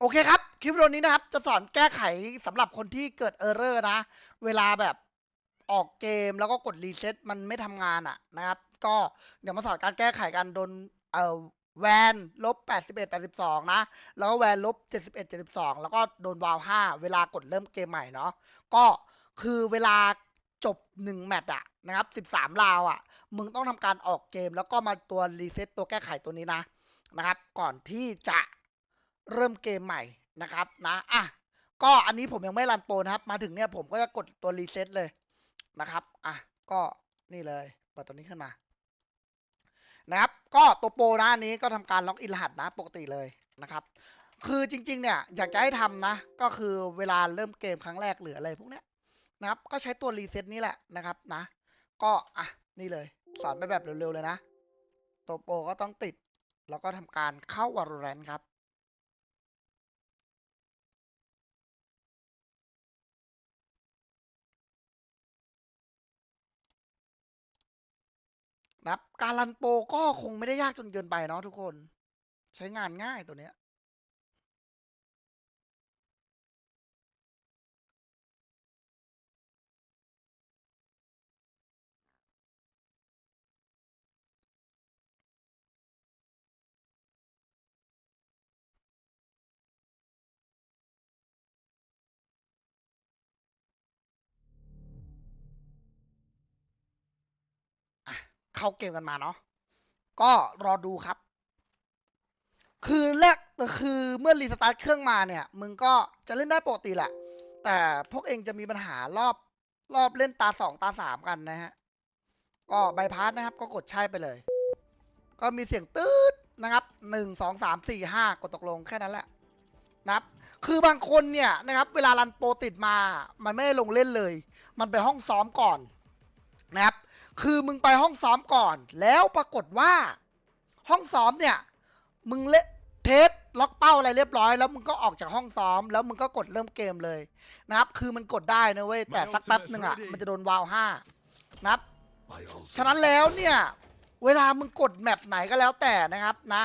โอเคครับ คลิปวิดีโอนี้นะครับ จะสอนแก้ไขสำหรับคนที่เกิดเออร์เรอร์นะ เวลาแบบออกเกมแล้วก็กดรีเซ็ตมันไม่ทำงานอะนะครับ ก็เดี๋ยวมาสอนการแก้ไขกันโดนเอ่อแวนลบ81 82 นะ แล้วก็แวนลบ71 72 แล้วก็โดนวาล5เวลากดเริ่มเกมใหม่เนาะก็คือเวลาจบ 1 แมตช์อะนะครับ 13 ราวอะมึงต้องทำการออกเกมแล้วก็มาตัวรีเซ็ตตัวแก้ไขตัวนี้นะนะครับ ก่อนที่จะ เริ่มเกมใหม่นะครับนะอะก็อันนี้ผมยังไม่รันโปรนะครับ มาถึงเนี่ยผมก็จะกดตัวรีเซ็ตเลยนะครับอะก็นี่เลยเปิดตัวนี้ขึ้นมานะครับ ก็ตัวโปรนะอันนี้ก็ทำการล็อกอินรหัสนะปกติเลยนะครับ คือจริง ๆ เนี่ยอยากจะให้ทำนะ ก็คือเวลาเริ่มเกมครั้งแรกหรืออะไรพวกเนี้ยนะครับ ก็ใช้ตัวรีเซ็ตนี้แหละนะครับนะ ก็อะนี่เลย สอนไปแบบเร็วๆเลยนะ ตัวโปรก็ต้องติด แล้วก็ทำการเข้าวารูแรนครับ นะครับ การรันโปรก็คงไม่ได้ยากจนเกินไปเนาะทุกคน ใช้งานง่ายตัวเนี้ย เข้าเกมกันมาเนาะก็รอดูครับ คือแรกคือเมื่อรีสตาร์ทเครื่องมาเนี่ย มึงก็จะเล่นได้ปกติแหละ แต่พวกเองจะมีปัญหารอบรอบเล่นตาสองตาสามกันนะฮะ ก็ใบพาสนะครับ ก็กดใช่ไปเลย ก็มีเสียงตืดนะครับหนึ่งสองสามสี่ห้ากดตกลงแค่นั้นแหละนะครับ คือบางคนเนี่ยนะครับ เวลารันโปรติดมา มันไม่ได้ลงเล่นเลย มันไปห้องซ้อมก่อน ครับคือมึงไปห้องซ้อมก่อน แล้วปรากฏว่า ห้องซ้อมเนี่ย มึงเละเทสล็อกเป้าอะไรเรียบร้อย แล้วมึงก็ออกจากห้องซ้อม แล้วมึงก็กดเริ่มเกมเลยนะครับ คือมันกดได้นะเว้ยแต่สักแป๊บหนึ่งอะมันจะโดนวาวห้านะครับฉะนั้นแล้วเนี่ย เวลามึงกดแมปไหนก็แล้วแต่นะครับนะ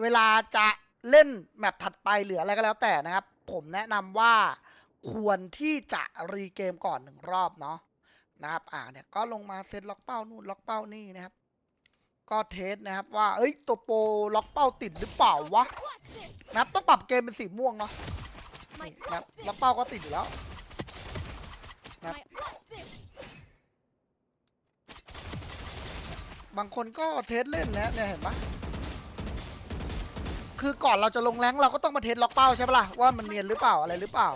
เวลาจะเล่นแมปถัดไปหรืออะไรก็แล้วแต่นะครับ ผมแนะนำว่าควรที่จะรีเกมก่อนหนึ่งรอบเนาะ นะครับ อ่าเนี่ยก็ลงมาเซตล็อกเป้านู่นล็อกเป้านี่นะครับ ก็เทสนะครับว่า เอ้ยตัวโปรล็อกเป้าติดหรือเปล่าวะนะครับต้องปรับเกมเป็นสีม่วงเนาะนะครับล็อกเป้าก็ติดอยู่แล้วบางคนก็เทสเล่นนะเนี่ยเห็นปะคือก่อนเราจะลงแรงเราก็ต้องมาเทสล็อกเป้าใช่ปะล่ะว่ามันเนียนหรือเปล่าอะไรหรือเปล่า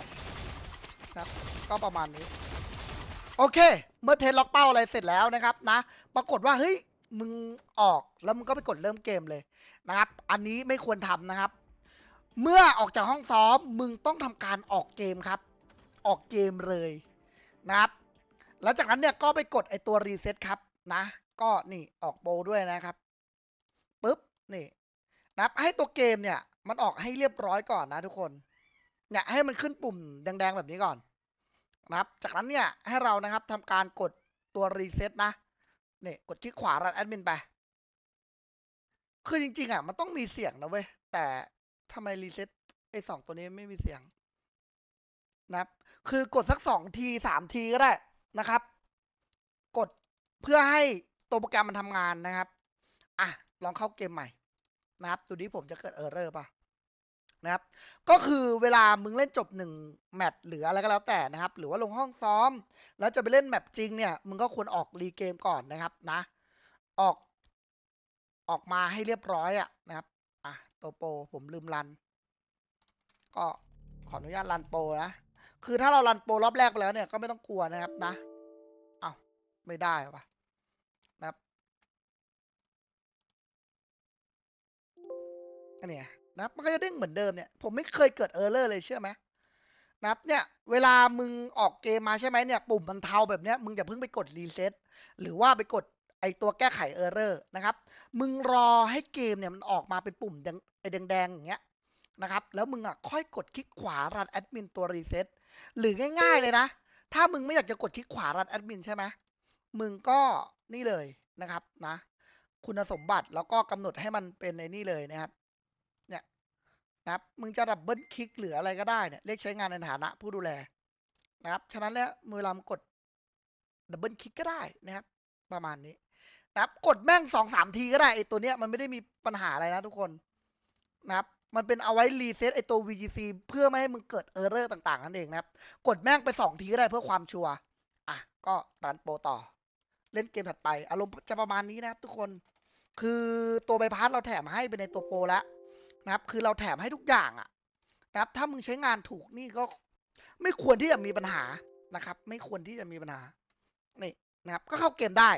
นะครับ ก็ประมาณนี้ โอเค เมื่อเทสล็อกเป้าอะไรเสร็จแล้วนะครับนะ ปรากฏว่าเฮ้ยมึงออกแล้วมึงก็ไปกดเริ่มเกมเลยนะครับ อันนี้ไม่ควรทำนะครับ เมื่อออกจากห้องซ้อมมึงต้องทำการออกเกมครับ ออกเกมเลยนะครับแล้วจากนั้นเนี่ยก็ไปกดไอตัวรีเซ็ตครับนะ ก็นี่ออกโปรด้วยนะครับปุ๊บนี่นะครับให้ตัวเกมเนี่ยมันออกให้เรียบร้อยก่อนนะทุกคนเนี่ยให้มันขึ้นปุ่มแดงๆแบบนี้ก่อน นะครับ จากนั้นเนี่ยให้เรานะครับทำการกดตัวรีเซ็ตนะนี่กดคลิกขวารันแอดมินไป คือจริงๆอะมันต้องมีเสียงนะเว้ย แต่ทำไมรีเซ็ตไอ้สองตัวนี้ไม่มีเสียงนะครับ คือกดสักสองทีสามทีก็ได้นะครับ กดเพื่อให้ตัวโปรแกรมมันทำงานนะครับ อะ ลองเข้าเกมใหม่นะครับดูดิผมจะเกิดเออร์เรอร์ป่ะ นะครับ ก็คือเวลามึงเล่นจบหนึ่งแมตช์หรืออะไรก็แล้วแต่นะครับ หรือว่าลงห้องซ้อม แล้วจะไปเล่นแมปจริงเนี่ย มึงก็ควรออกรีเกมก่อนนะครับนะ ออก ออกมาให้เรียบร้อยอะนะครับ อะตัวโปรผมลืมรัน ก็ขออนุญาตรันโปรนะ คือถ้าเรารันโปรรอบแรกไปแล้วเนี่ยก็ไม่ต้องกลัวนะครับนะ เอา้าไม่ได้ปะนะครับอันนี้ นะครับมันก็จะเด้งเหมือนเดิมเนี่ย ผมไม่เคยเกิดเออร์เลอร์เลยเชื่อไหมนะครับเนี่ยเวลามึงออกเกมมาใช่ไหมเนี่ย ปุ่มมันเทาแบบเนี้ยมึงอย่าเพิ่งไปกดรีเซ็ตหรือว่าไปกดไอตัวแก้ไขเออร์เรอร์นะครับ มึงรอให้เกมเนี่ยมันออกมาเป็นปุ่มแดงไอแดงๆอย่างเงี้ยนะครับ แล้วมึงอะค่อยกดคลิกขวารันแอดมินตัวรีเซ็ตหรือง่าย ๆเลยนะ ถ้ามึงไม่อยากจะกดคลิกขวารันแอดมินใช่ไหมมึงก็นี่เลยนะครับนะ คุณสมบัติแล้วก็กำหนดให้มันเป็นในนี่เลยนะครับ นะครับมึงจะดับเบิลคลิกหรืออะไรก็ได้เนี่ยเรียกใช้งานในฐานะผู้ดูแลนะครับฉะนั้นแล้วมือลำกดดับเบิลคลิกก็ได้นะครับ ประมาณนี้นะครับกดแม่งสองสามทีก็ได้ไอตัวเนี้ยมันไม่ได้มีปัญหาอะไรนะทุกคนนะครับมันเป็นเอาไว้รีเซ็ตไอตัว VGC เพื่อไม่ให้มึงเกิดเออร์เรอร์ต่างๆนั่นเองนะครับ กดแม่งไปสองทีก็ได้เพื่อความชัวร์อะก็รันโปรต่อ เล่นเกมถัดไป อารมณ์จะประมาณนี้นะครับทุกคน คือตัวใบพัดเราแถมให้ไปในตัวโปรแล้ว นะครับ คือเราแถมให้ทุกอย่างอะนะครับ ถ้ามึงใช้งานถูกนี่ก็ไม่ควรที่จะมีปัญหานะครับ ไม่ควรที่จะมีปัญหา นี่นะครับ ก็เข้าเกมได้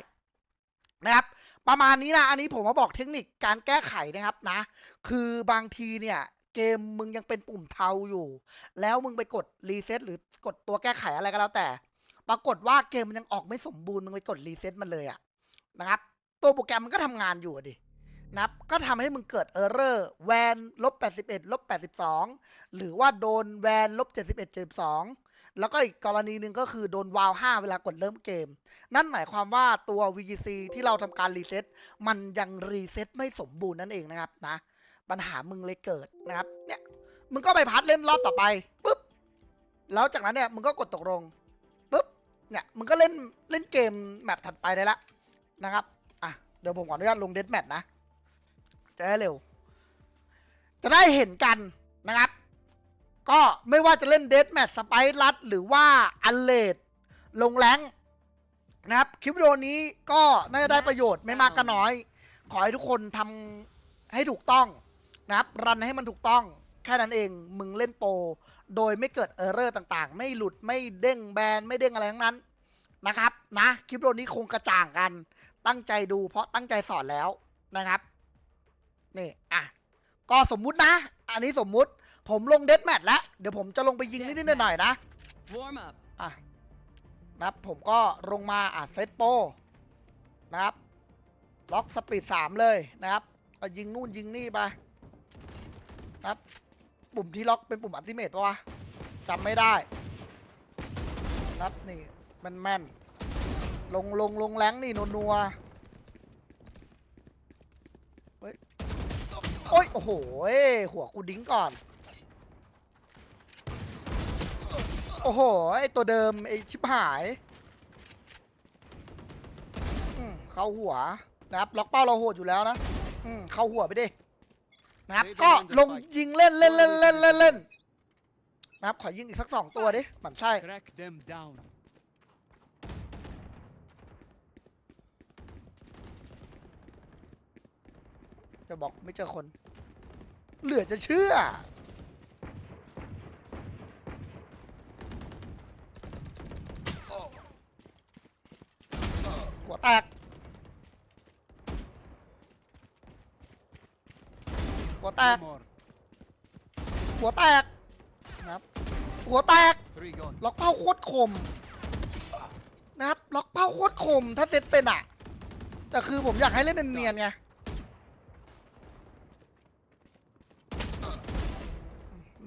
นะครับ ประมาณนี้นะ อันนี้ผมมาบอกเทคนิคการแก้ไขนะครับนะ คือบางทีเนี่ยเกมมึงยังเป็นปุ่มเทาอยู่ แล้วมึงไปกดรีเซ็ตหรือกดตัวแก้ไขอะไรก็แล้วแต่ ปรากฏว่าเกมมันยังออกไม่สมบูรณ์ มึงไปกดรีเซ็ตมันเลยอะนะครับ ตัวโปรแกรมมันก็ทำงานอยู่ดิ นับก็ทำให้มึงเกิดเออร์เรอร์แวนลบ81ลบ82 หรือว่าโดนแวนลบ71 72 แล้วก็อีกกรณีหนึ่งก็คือโดนวาว5เวลากดเริ่มเกม นั่นหมายความว่าตัว VGC ที่เราทำการรีเซ็ตมันยังรีเซ็ตไม่สมบูรณ์นั่นเองนะครับนะ ปัญหามึงเลยเกิดนะครับเนี่ยมึงก็ไปพัดเล่นรอบต่อไปปุ๊บแล้วจากนั้นเนี่ยมึงก็กดตกลงปุ๊บเนี่ยมึงก็เล่นเล่นเกมแมปถัดไปได้ละนะครับอะเดี๋ยวผมขออนุญาตลงเดสแมทนะ จะได้เร็ว จะได้เห็นกันนะครับ ก็ไม่ว่าจะเล่นเดสแมทสไปรัดหรือว่าอันเลดลงแรงนะครับ คลิปวิดีโอนี้ก็น่าจะได้ประโยชน์ไม่มากก็น้อย ขอให้ทุกคนทำให้ถูกต้องนะครับ รันให้มันถูกต้องแค่นั้นเองมึงเล่นโปรโดยไม่เกิดเออร์เรอร์ต่างๆ ไม่หลุดไม่เด้งแบนไม่เด้งอะไรทั้งนั้นนะครับนะคลิปวิดีโอนี้คงกระจ่างกัน ตั้งใจดูเพราะตั้งใจสอนแล้วนะครับ นี่อะก็สมมุตินะ อันนี้สมมุติ ผมลงเดสแมทแล้ว เดี๋ยวผมจะลงไปยิงนิดๆหน่อยๆนะ Warm up. อะนะครับผมก็ลงมาอะเซตโปรนะครับล็อกสปีดสามเลยนะครับก็ยิงนู่นยิงนี่ไปนะครับ ปุ่มที่ล็อกเป็นปุ่มอัลติเมทปะวะจำไม่ได้นะครับนี่แมันแม่นๆลงลงลงแรงนี่นัวนัวๆเฮ้ย โอ้ยโอ้โหเอ้ยหัวกูดิ้งก่อน โอ้โหไอตัวเดิมไอชิบหายอืมเข้าหัวนะครับล็อกเป้าเราโหดอยู่แล้วนะอืมเข้าหัวไปดินะครับ ก็ลงยิงเล่นเล่นเล่นเล่นเล่นเล่นนะครับขอยิงอีกสักสองตัวดิหมันไส้ Track them down. จะบอกไม่เจอคน เหลือจะเชื่อ หัวแตก หัวแตก หัวแตกนะครับ หัวแตก ล็อกเป้าโคตรคม นะครับ ล็อกเป้าโคตรคม ถ้าเซตเป็นอะ แต่คือผมอยากให้เล่นเนียนๆไง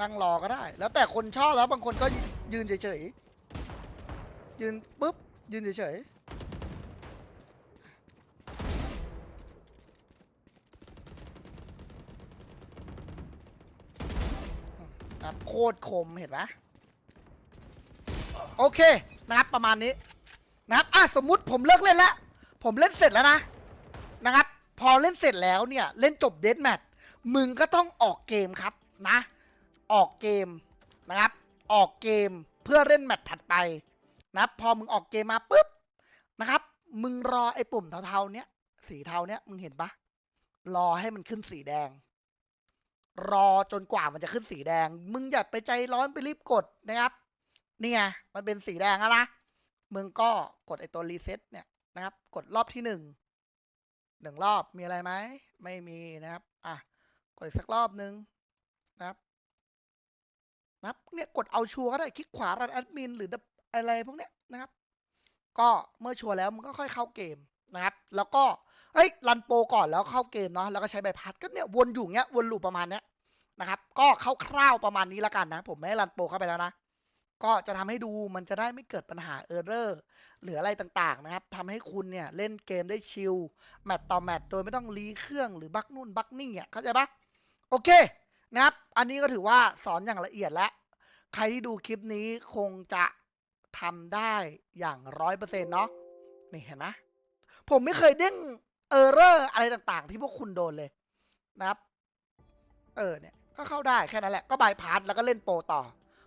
นั่งรอก็ได้ แล้วแต่คนชอบแล้วบางคนก็ยืนเฉยๆ ยืนปุ๊บ ยืนเฉยๆนะครับโคตรคมเห็นไหมโอเคนะครับประมาณนี้นะครับอะสมมุติผมเลิกเล่นแล้ว ผมเล่นเสร็จแล้วนะนะครับ พอเล่นเสร็จแล้วเนี่ย เล่นจบเดทแมทมึงก็ต้องออกเกมครับนะ ออกเกมนะครับ ออกเกมเพื่อเล่นแมตช์ถัดไปนะครับ พอมึงออกเกมมาปุ๊บนะครับ มึงรอไอ้ปุ่มเทาๆเนี้ยสีเทาเนี้ยมึงเห็นปะรอให้มันขึ้นสีแดง รอจนกว่ามันจะขึ้นสีแดง มึงอย่าไปใจร้อนไปรีบกดนะครับนี่ไงมันเป็นสีแดงแล้วนะมึงก็กดไอตัวรีเซ็ตเนี่ยนะครับ กดรอบที่หนึ่งหนึ่งรอบมีอะไรไหมไม่มีนะครับ อะ กดอีกสักรอบหนึ่งนะครับ นะครับเนี่ยกดเอาชัวร์ก็ได้คลิกขวารันแอดมินหรืออะไรพวกเนี้ยนะครับ ก็เมื่อชัวร์แล้วมึงก็ค่อยเข้าเกมนะครับ แล้วก็เฮ้ยรันโปรก่อนแล้วเข้าเกมเนาะแล้วก็ใช้ใบพัดก็เนี่ยวนอยู่เงี้ยวนลูปประมาณเนี้ยนะครับ ก็คร่าวๆประมาณนี้ละกันนะ ผมไม่ให้รันโปรเข้าไปแล้วนะก็จะทำให้ดูมันจะได้ไม่เกิดปัญหาเออร์เรอร์หรืออะไรต่างๆนะครับทำให้คุณเนี่ยเล่นเกมได้ชิลแมตต์ต่อแมตต์โดยไม่ต้องรีเครื่องหรือบักนู่นบักนี่อะเข้าใจปะโอเค นะครับ อันนี้ก็ถือว่าสอนอย่างละเอียดแล้วใครที่ดูคลิปนี้คงจะทำได้อย่างร้อยเปอร์เซ็นต์เนาะนี่เห็นไหมผมไม่เคยเด้งเออร์เรอร์อะไรต่างๆ ที่พวกคุณโดนเลยนะครับ เออเนี่ยก็เข้าได้แค่นั้นแหละ ก็บายพาสแล้วก็เล่นโปรต่อ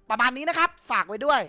ประมาณนี้นะครับ ฝากไว้ด้วย